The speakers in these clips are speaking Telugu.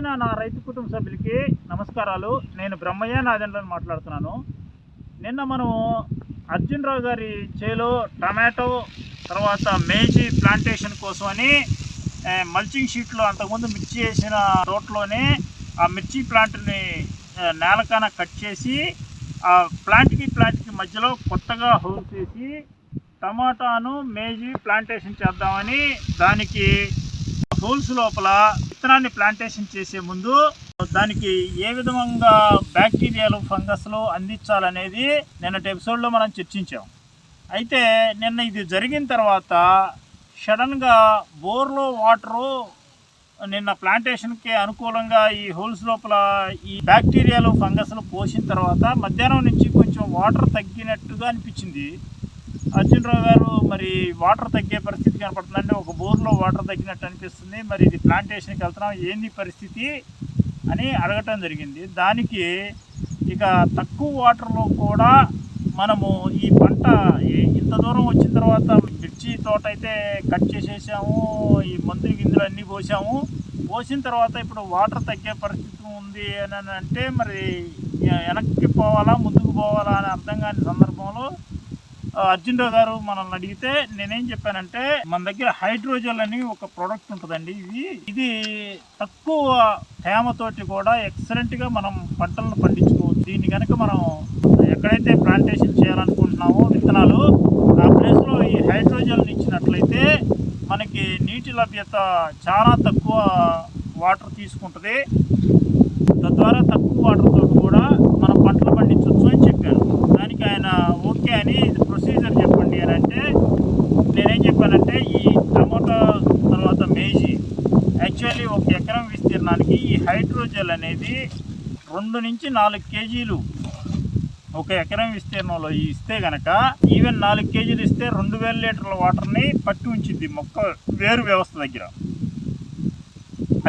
ప్రియమైన నా రైతు కుటుంబ సభ్యులకి నమస్కారాలు. నేను బ్రహ్మయ్య నాదెండ్లని మాట్లాడుతున్నాను. నిన్న మనం అర్జున్ రావు గారి చేలో టమాటో తర్వాత మేజీ ప్లాంటేషన్ కోసమని అని మల్చింగ్ షీట్లో అంతకుముందు మిర్చి వేసిన రోడ్లోనే ఆ మిర్చి ప్లాంట్ని నేలకాన కట్ చేసి ఆ ప్లాంట్కి ప్లాంట్కి మధ్యలో కొత్తగా హోల్ చేసి టమాటాను మేజీ ప్లాంటేషన్ చేద్దామని దానికి హోల్స్ లోపల విత్తనాన్ని ప్లాంటేషన్ చేసే ముందు దానికి ఏ విధంగా బ్యాక్టీరియాలు ఫంగస్లు అందించాలనేది నిన్నటి ఎపిసోడ్లో మనం చర్చించాం. అయితే నిన్న ఇది జరిగిన తర్వాత సడన్గా బోర్లో వాటరు నిన్న ప్లాంటేషన్కి అనుకూలంగా ఈ హోల్స్ లోపల ఈ బ్యాక్టీరియాలు ఫంగస్లు పోసిన తర్వాత మధ్యాహ్నం నుంచి కొంచెం వాటర్ తగ్గినట్టుగా అనిపించింది. అర్జున్ రావు గారు మరి వాటర్ తగ్గే పరిస్థితి కనపడుతుందంటే ఒక బోర్లో వాటర్ తగ్గినట్టు అనిపిస్తుంది. మరి ఇది ప్లాంటేషన్కి వెళ్తున్నాం ఏంది పరిస్థితి అని అడగటం జరిగింది. దానికి ఇక తక్కువ వాటర్లో కూడా మనము ఈ పంట ఇంత దూరం వచ్చిన తర్వాత మిర్చి తోట అయితే కట్ చేసేసాము ఈ మందులు గింజలు అన్నీ పోసాము. పోసిన తర్వాత ఇప్పుడు వాటర్ తగ్గే పరిస్థితి ఉంది అని అంటే మరి వెనక్కి పోవాలా ముందుకు పోవాలా అని అర్థం కాని సందర్భంలో అర్జున్రావు గారు మనల్ని అడిగితే నేనేం చెప్పానంటే మన దగ్గర హైడ్రోజెల్ అని ఒక ప్రోడక్ట్ ఉంటుందండి ఇది. ఇది తక్కువ తేమతోటి కూడా ఎక్సలెంట్గా మనం పంటలను పండించుకోవచ్చు. దీన్ని కనుక మనం ఎక్కడైతే ప్లాంటేషన్ చేయాలనుకుంటున్నామో విత్తనాలు ఆ ప్లేస్లో ఈ హైడ్రోజెల్ ఇచ్చినట్లయితే మనకి నీటి లభ్యత చాలా తక్కువ వాటర్ తీసుకుంటుంది. తద్వారా తక్కువ వాటర్తో కూడా మనం పంటలు పండించవచ్చు అని చెప్పాను దానికి ఆయన ఓకే అని చెప్పండి నేనేం చెప్పానంటే ఈ టమోటా తర్వాత మేజీ. యాక్చువల్లీ ఒక ఎకరం విస్తీర్ణానికి ఈ హైడ్రోజెల్ అనేది రెండు నుంచి నాలుగు కేజీలు. ఒక ఎకరం విస్తీర్ణంలో ఇస్తే గనక ఈవెన్ నాలుగు కేజీలు ఇస్తే రెండు వేల లీటర్ల వాటర్ని పట్టి ఉంచిద్ది మొక్క వేరు వ్యవస్థ దగ్గర.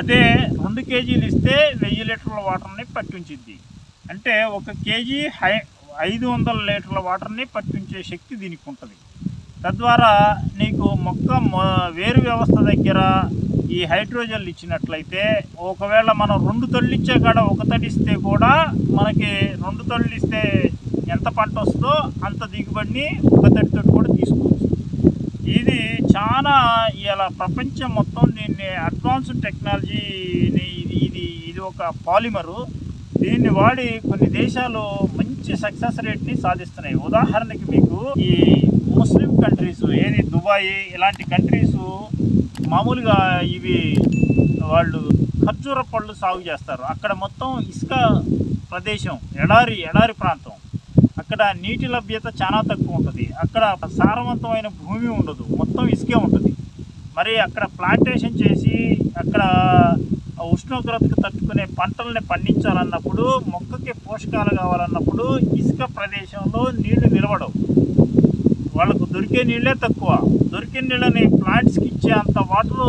అదే రెండు కేజీలు ఇస్తే వెయ్యి లీటర్ల వాటర్ని పట్టి ఉంచింది అంటే ఒక కేజీ హై ఐదు వందల లీటర్ల వాటర్ని పట్టించే శక్తి దీనికి ఉంటుంది. తద్వారా నీకు మొక్క వేరు వ్యవస్థ దగ్గర ఈ హైడ్రోజన్లు ఇచ్చినట్లయితే ఒకవేళ మనం రెండు తొలిచ్చే కాడ ఒక తడిస్తే కూడా మనకి రెండు తళ్ళు ఎంత పంట వస్తుందో అంత దిగుబడిని ఒక తడితో కూడా తీసుకోవచ్చు. ఇది చాలా ఇలా ప్రపంచం మొత్తం దీన్ని అడ్వాన్స్డ్ టెక్నాలజీని ఇది ఇది ఇది ఒక పాలిమరు. దీన్ని వాడి కొన్ని దేశాలు మంచి సక్సెస్ రేట్ని సాధిస్తున్నాయి. ఉదాహరణకి మీకు ఈ ముస్లిం కంట్రీస్ ఏది దుబాయ్ ఇలాంటి కంట్రీస్ మామూలుగా ఇవి వాళ్ళు ఖర్జూర పళ్ళు సాగు చేస్తారు. అక్కడ మొత్తం ఇసుక ప్రదేశం ఎడారి ఎడారి ప్రాంతం. అక్కడ నీటి లభ్యత చాలా తక్కువ ఉంటుంది. అక్కడ సారవంతమైన భూమి ఉండదు. మొత్తం ఇసుకే ఉంటుంది. మరి అక్కడ ప్లాంటేషన్ చేసి అక్కడ ఉష్ణోగ్రతకు తట్టుకునే పంటల్ని పండించాలన్నప్పుడు మొక్కకి పోషకాలు కావాలన్నప్పుడు ఇసుక ప్రదేశంలో నీళ్ళు నిలవడవు వాళ్ళకు దొరికే నీళ్ళే తక్కువ. దొరికే నీళ్ళని ప్లాంట్స్కి ఇచ్చే అంత వాటర్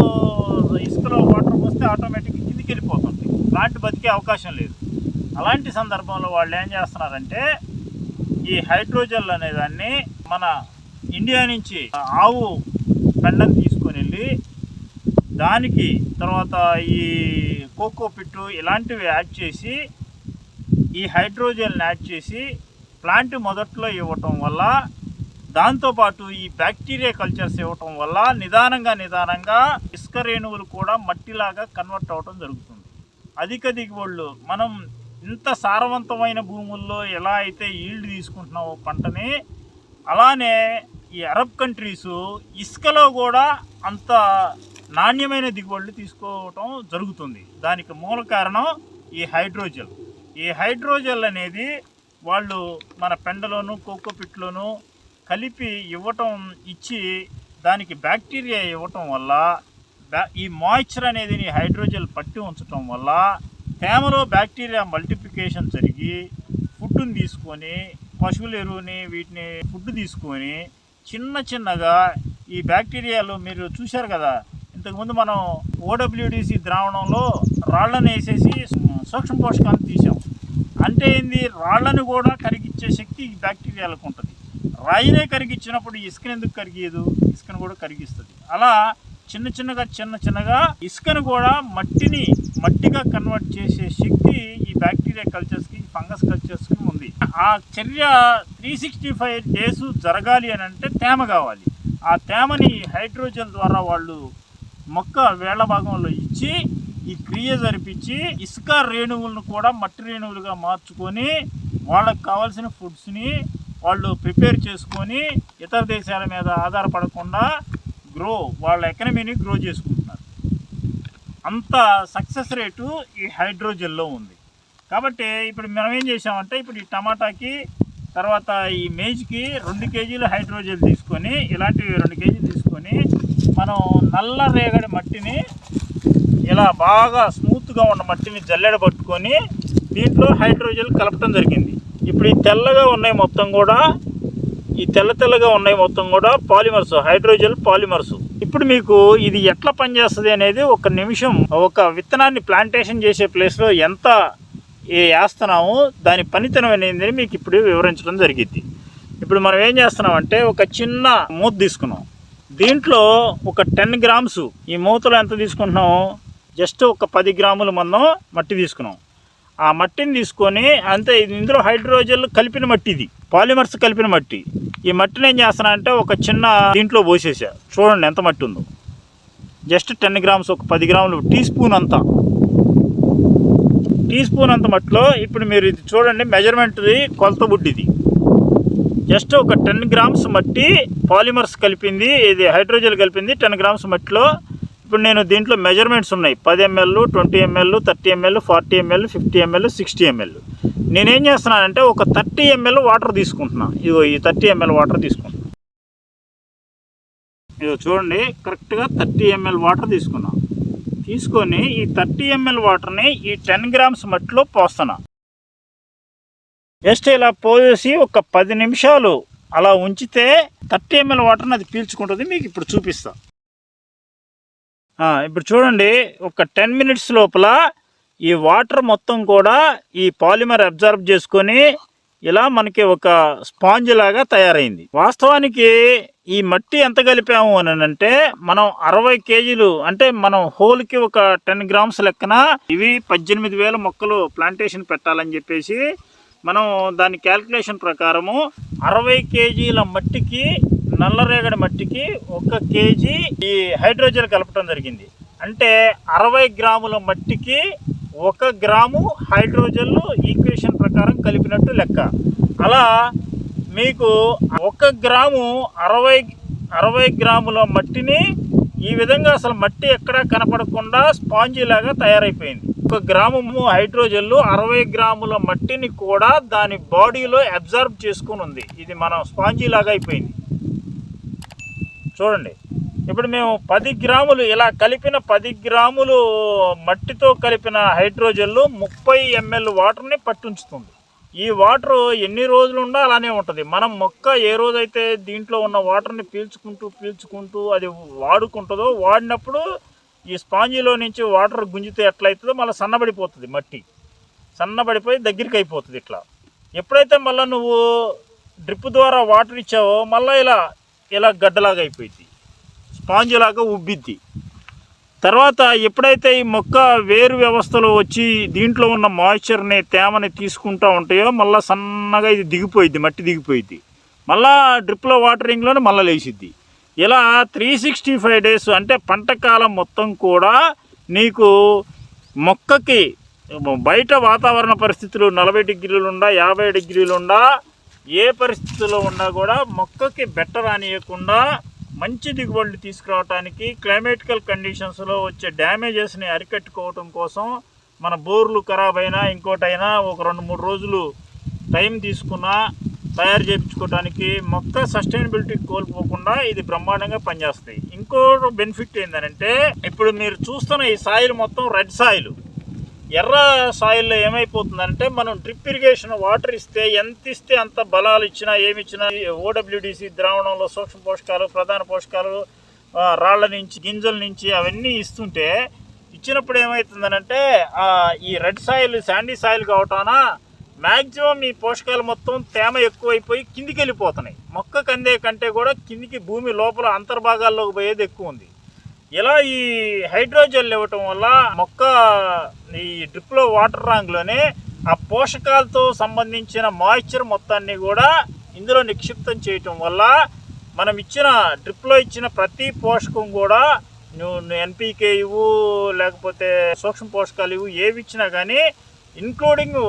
ఇసుకలో వాటర్ పోస్తే ఆటోమేటిక్ కిందికి వెళ్ళిపోతుంది ప్లాంట్ బతికే అవకాశం లేదు. అలాంటి సందర్భంలో వాళ్ళు ఏం చేస్తున్నారంటే ఈ హైడ్రోజెల్ అనేదాన్ని మన ఇండియా నుంచి ఆవు పెండని తీసుకొని వెళ్ళి దానికి తర్వాత ఈ కోకో పిట్టు ఇలాంటివి యాడ్ చేసి ఈ హైడ్రోజెల్ని యాడ్ చేసి ప్లాంట్ మొదట్లో ఇవ్వటం వల్ల దాంతోపాటు ఈ బ్యాక్టీరియా కల్చర్స్ ఇవ్వటం వల్ల నిదానంగా నిదానంగా ఇసుక రేణువులు కూడా మట్టిలాగా కన్వర్ట్ అవ్వటం జరుగుతుంది. అధిక దిగుబడులు మనం ఇంత సారవంతమైన భూముల్లో ఎలా అయితే ఈల్డ్ తీసుకుంటున్నామో పంటని అలానే ఈ అరబ్ కంట్రీస్ ఇసుకలో కూడా అంత నాణ్యమైన దిగుబడులు తీసుకోవటం జరుగుతుంది. దానికి మూల కారణం ఈ హైడ్రోజెల్. ఈ హైడ్రోజెల్ అనేది వాళ్ళు మన పెండలోను కోకోపిట్లోను కలిపి ఇవ్వటం ఇచ్చి దానికి బ్యాక్టీరియా ఇవ్వటం వల్ల బ్యా- ఈ మాయిశ్చర్ అనేది ఈ హైడ్రోజెల్ పట్టి ఉంచటం వల్ల తేమలో బ్యాక్టీరియా మల్టిప్లికేషన్ జరిగి ఫుడ్ని తీసుకొని పశువుల ఎరువుని వీటిని ఫుడ్ తీసుకొని చిన్న చిన్నగా ఈ బ్యాక్టీరియాలు మీరు చూశారు కదా ఇంతకుముందు మనం ఓడబ్ల్యూడిసి ద్రావణంలో రాళ్ళను వేసేసి సూక్ష్మ పోషకాలను తీసాం. అంటే ఏంది? రాళ్ళను కూడా కరిగించే శక్తి ఈ బ్యాక్టీరియాలకు ఉంటుంది. రాయినే కరిగించినప్పుడు ఇసుకను ఎందుకు కరిగేదు? ఇసుకను కూడా కరిగిస్తుంది. అలా చిన్న చిన్నగా చిన్న చిన్నగా ఇసుకను కూడా మట్టిని మట్టిగా కన్వర్ట్ చేసే శక్తి ఈ బ్యాక్టీరియా కల్చర్స్కి ఫంగస్ కల్చర్స్కి ఉంది. ఆ చర్య త్రీ సిక్స్టీ ఫైవ్ డేస్ జరగాలి అని అంటే తేమ కావాలి. ఆ తేమని హైడ్రోజన్ ద్వారా వాళ్ళు మొక్క వేళ్ళ భాగంలో ఇచ్చి ఈ క్రియ జరిపించి ఇసుక రేణువులను కూడా మట్టి రేణువులుగా మార్చుకొని వాళ్ళకి కావాల్సిన ఫుడ్స్ని వాళ్ళు ప్రిపేర్ చేసుకొని ఇతర దేశాల మీద ఆధారపడకుండా గ్రో వాళ్ళ ఎకనమీని గ్రో చేసుకుంటున్నారు. అంత సక్సెస్ రేటు ఈ హైడ్రోజెల్లో ఉంది. కాబట్టి ఇప్పుడు మనం ఏం చేసామంటే ఇప్పుడు ఈ టమాటాకి తర్వాత ఈ మేజ్కి రెండు కేజీలు హైడ్రోజెల్ తీసుకొని ఇలాంటివి రెండు కేజీలు తీసుకొని మనం నల్ల రేగడి మట్టిని ఇలా బాగా స్మూత్గా ఉన్న మట్టిని జల్లెడ పట్టుకొని దీంట్లో హైడ్రోజెల్ కలపటం జరిగింది. ఇప్పుడు ఈ తెల్లగా ఉన్నాయి మొత్తం కూడా ఈ తెల్ల తెల్లగా ఉన్నాయి మొత్తం కూడా పాలిమర్స్ హైడ్రోజెల్ పాలిమర్స్. ఇప్పుడు మీకు ఇది ఎట్లా పనిచేస్తుంది అనేది ఒక నిమిషం ఒక విత్తనాన్ని ప్లాంటేషన్ చేసే ప్లేస్లో ఎంత ఏ వేస్తున్నాము దాని పనితనం అనేది మీకు ఇప్పుడు వివరించడం జరిగింది. ఇప్పుడు మనం ఏం చేస్తున్నామంటే ఒక చిన్న మూత తీసుకున్నాం. దీంట్లో ఒక టెన్ గ్రామ్స్ ఈ మూతలో ఎంత తీసుకుంటున్నాం? జస్ట్ ఒక పది గ్రాములు మనం మట్టి తీసుకున్నాం. ఆ మట్టిని తీసుకొని అంతే ఇది ఇందులో హైడ్రోజన్ కలిపిన మట్టి ఇది పాలిమర్స్ కలిపిన మట్టి. ఈ మట్టిని ఏం చేస్తున్నా అంటే ఒక చిన్న దీంట్లో పోసేసా. చూడండి ఎంత మట్టి ఉందో. జస్ట్ టెన్ గ్రామ్స్ ఒక పది గ్రాములు టీ స్పూన్ అంతా. టీ స్పూన్ అంత మట్టిలో ఇప్పుడు మీరు ఇది చూడండి మెజర్మెంట్ది కొలత బుడ్డిది. జస్ట్ ఒక టెన్ గ్రామ్స్ మట్టి పాలిమర్స్ కలిపింది ఇది హైడ్రోజన్ కలిపింది టెన్ గ్రామ్స్ మట్టిలో. ఇప్పుడు నేను దీంట్లో మెజర్మెంట్స్ ఉన్నాయి. పది ML twenty ML thirty ML forty ML fifty ML sixty ML నేనేం చేస్తున్నానంటే ఒక థర్టీ ఎంఎల్ వాటర్ తీసుకుంటున్నాను ఇదిగో ఈ థర్టీ ఎంఎల్ వాటర్ తీసుకుంటున్నాను ఇదో చూడండి కరెక్ట్గా థర్టీ ఎంఎల్ వాటర్ తీసుకున్నాను తీసుకొని ఈ థర్టీ ఎంఎల్ వాటర్ని ఈ టెన్ గ్రామ్స్ మట్టిలో పోస్తున్నా. జస్ట్ ఇలా పోసేసి ఒక పది నిమిషాలు అలా ఉంచితే థర్టీ ఎంఎల్ వాటర్ని అది పీల్చుకుంటుంది. మీకు ఇప్పుడు చూపిస్తా. ఇప్పుడు చూడండి ఒక టెన్ మినిట్స్ లోపల ఈ వాటర్ మొత్తం కూడా ఈ పాలిమర్ అబ్జర్వ్ చేసుకొని ఇలా మనకి ఒక స్పాంజ్ లాగా తయారైంది. వాస్తవానికి ఈ మట్టి ఎంత కలిపాము అని అంటే మనం అరవై కేజీలు అంటే మనం హోల్కి ఒక టెన్ గ్రామ్స్ లెక్కన ఇవి పద్దెనిమిది వేల మొక్కలు ప్లాంటేషన్ పెట్టాలని చెప్పేసి మనం దాని క్యాల్కులేషన్ ప్రకారము అరవై కేజీల మట్టికి నల్లరేగడి మట్టికి ఒక కేజీ ఈ హైడ్రోజన్ కలపడం జరిగింది. అంటే అరవై గ్రాముల మట్టికి ఒక గ్రాము హైడ్రోజన్ ఈక్వేషన్ ప్రకారం కలిపినట్టు లెక్క. అలా మీకు ఒక గ్రాము అరవై అరవై గ్రాముల మట్టిని ఈ విధంగా అసలు మట్టి ఎక్కడా కనపడకుండా స్పాంజీ లాగా తయారైపోయింది. ఒక గ్రామము హైడ్రోజన్లు అరవై గ్రాముల మట్టిని కూడా దాని బాడీలో అబ్జర్వ్ చేసుకుని ఉంది. ఇది మనం స్పాంజీ లాగా అయిపోయింది. చూడండి. ఇప్పుడు మేము పది గ్రాములు ఇలా కలిపిన పది గ్రాములు మట్టితో కలిపిన హైడ్రోజన్లు ముప్పై ఎంఎల్ వాటర్ని పట్టుంచుతుంది. ఈ వాటర్ ఎన్ని రోజులు ఉన్నా అలానే ఉంటుంది. మనం మొక్క ఏ రోజైతే దీంట్లో ఉన్న వాటర్ని పీల్చుకుంటూ పీల్చుకుంటూ అది వాడుకుంటుందో వాడినప్పుడు ఈ స్పాంజిలో నుంచి వాటర్ గుంజితే ఎట్లయితుందో మళ్ళీ సన్నబడిపోతుంది మట్టి. సన్నబడిపోయి దగ్గరికి అయిపోతుంది ఇట్లా. ఎప్పుడైతే మళ్ళీ నువ్వు డ్రిప్ ద్వారా వాటర్ ఇచ్చావో మళ్ళీ ఇలా ఇలా గడ్డలాగా అయిపోయింది స్పాంజిలాగా ఉబ్బిద్ది. తర్వాత ఎప్పుడైతే ఈ మొక్క వేరు వ్యవస్థలో వచ్చి దీంట్లో ఉన్న మాయిశ్చర్ని తేమని తీసుకుంటూ ఉంటాయో మళ్ళీ సన్నగా ఇది దిగిపోయిద్ది మట్టి దిగిపోయిద్ది. మళ్ళా డ్రిప్లో వాటరింగ్లోనే మళ్ళీ లేచిద్ది. ఇలా త్రీ సిక్స్టీ ఫైవ్ డేస్ అంటే పంట కాలం మొత్తం కూడా నీకు మొక్కకి బయట వాతావరణ పరిస్థితులు నలభై డిగ్రీలు ఉండా యాభై డిగ్రీలు ఉండా ఏ పరిస్థితుల్లో ఉన్నా కూడా మొక్కకి బెట్ట రానియకుండా మంచి దిగుబడులు తీసుకురావడానికి క్లైమేటికల్ కండిషన్స్లో వచ్చే డ్యామేజెస్ని అరికట్టుకోవటం కోసం మన బోర్లు ఖరాబ్ అయినా ఇంకోటైనా ఒక రెండు మూడు రోజులు టైం తీసుకున్నా తయారు చేయించుకోవడానికి మొక్క సస్టైనబిలిటీ కోల్పోకుండా ఇది బ్రహ్మాండంగా పనిచేస్తాయి ఇంకో బెనిఫిట్ ఏంటంటే ఇప్పుడు మీరు చూస్తున్న ఈ సాయిల్ మొత్తం రెడ్ సాయిల్. ఎర్ర సాయిల్లో ఏమైపోతుందంటే మనం డ్రిప్ ఇరిగేషన్ వాటర్ ఇస్తే ఎంత ఇస్తే అంత బలాలు ఇచ్చినా ఏమి ఇచ్చినా ఓడబ్ల్యూడిసి ద్రావణంలో సూక్ష్మ పోషకాలు ప్రధాన పోషకాలు రాళ్ళ నుంచి గింజల నుంచి అవన్నీ ఇస్తుంటే ఇచ్చినప్పుడు ఏమవుతుందనంటే ఈ రెడ్ సాయిల్ శాండీ సాయిల్ కావటాన మ్యాక్సిమం ఈ పోషకాలు మొత్తం తేమ ఎక్కువైపోయి కిందికి వెళ్ళిపోతున్నాయి మొక్క కందే కంటే కూడా కిందికి భూమి లోపల అంతర్భాగాల్లోకి పోయేది ఎక్కువ ఉంది. ఇలా ఈ హైడ్రోజెల్ ఇవ్వటం వల్ల మొక్క ఈ డ్రిప్లో వాటర్ రాంగ్లోనే ఆ పోషకాలతో సంబంధించిన మాయిశ్చర్ మొత్తాన్ని కూడా ఇందులో నిక్షిప్తం చేయటం వల్ల మనం ఇచ్చిన డ్రిప్లో ఇచ్చిన ప్రతి పోషకం కూడా నువ్వు ఎన్పీకే ఇవ్వు లేకపోతే సూక్ష్మ పోషకాలు ఇవ్వు ఏవి ఇచ్చినా కానీ ఇన్క్లూడింగ్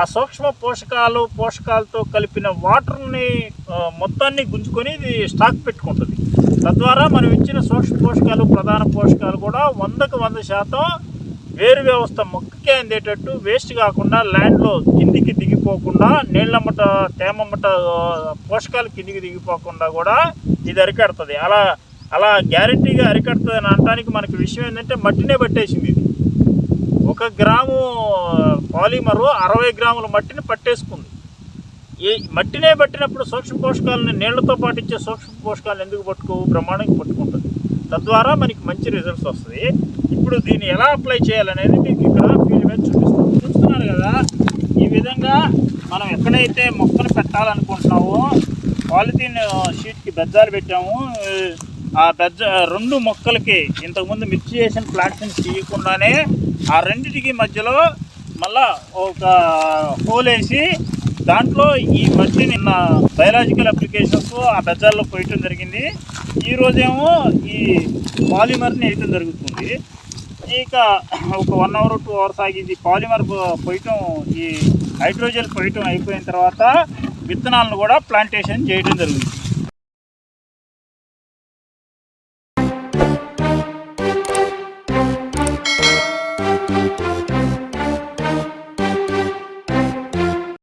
ఆ సూక్ష్మ పోషకాలు పోషకాలతో కలిపిన వాటర్ని మొత్తాన్ని గుంజుకొని ఇది స్టాక్ పెట్టుకుంటుంది. తద్వారా మనం ఇచ్చిన సూక్ష్మ పోషకాలు ప్రధాన పోషకాలు కూడా వందకు వంద శాతం వేరు వ్యవస్థ మొక్కకే అందేటట్టు వేస్ట్ కాకుండా ల్యాండ్లో కిందికి దిగిపోకుండా నీళ్ళమ్మట తేమమ్మట పోషకాలు కిందికి దిగిపోకుండా కూడా ఇది అరికడుతుంది. అలా అలా గ్యారంటీగా అరికడుతుంది అని అనడానికి మనకి విషయం ఏంటంటే మట్టినే పట్టేసింది ఇది. ఒక గ్రాము పాలిమరు అరవై గ్రాముల మట్టిని పట్టేసుకుంది. ఈ మట్టినే పట్టినప్పుడు సూక్ష్మ పోషకాలను నీళ్ళతో పాటు ఇచ్చే సూక్ష్మ పోషకాలను ఎందుకు పట్టుకోవు? బ్రహ్మాండంగా పట్టుకుంటుంది. తద్వారా మనకి మంచి రిజల్ట్స్ వస్తుంది ఇప్పుడు దీన్ని ఎలా అప్లై చేయాలనేది మీకు ఇక్కడ ఫీల్డ్ మీద చూపిస్తాం చూస్తున్నారు కదా ఈ విధంగా మనం ఎక్కడైతే మొక్కను పెట్టాలనుకుంటున్నామో పాలిథీన్ షీట్కి బెజ్జాలు పెట్టాము. ఆ బెజ్జ రెండు మొక్కలకి ఇంతకుముందు మిర్చి చేసిన ప్లాంట్ని తీయకుండానే ఆ రెండిటికి మధ్యలో మళ్ళా ఒక హోల్ వేసి దాంట్లో ఈ మధ్య నిన్న బయలాజికల్ అప్లికేషన్స్ ఆ బెజార్లో పోయటం జరిగింది. ఈరోజేమో ఈ పాలిమర్ని వేయటం జరుగుతుంది. ఇక ఒక వన్ అవర్ టూ అవర్స్ ఆగింది. పాలిమర్ పోయటం ఈ హైడ్రోజెల్ పోయటం అయిపోయిన తర్వాత విత్తనాలను కూడా ప్లాంటేషన్ చేయడం జరుగుతుంది.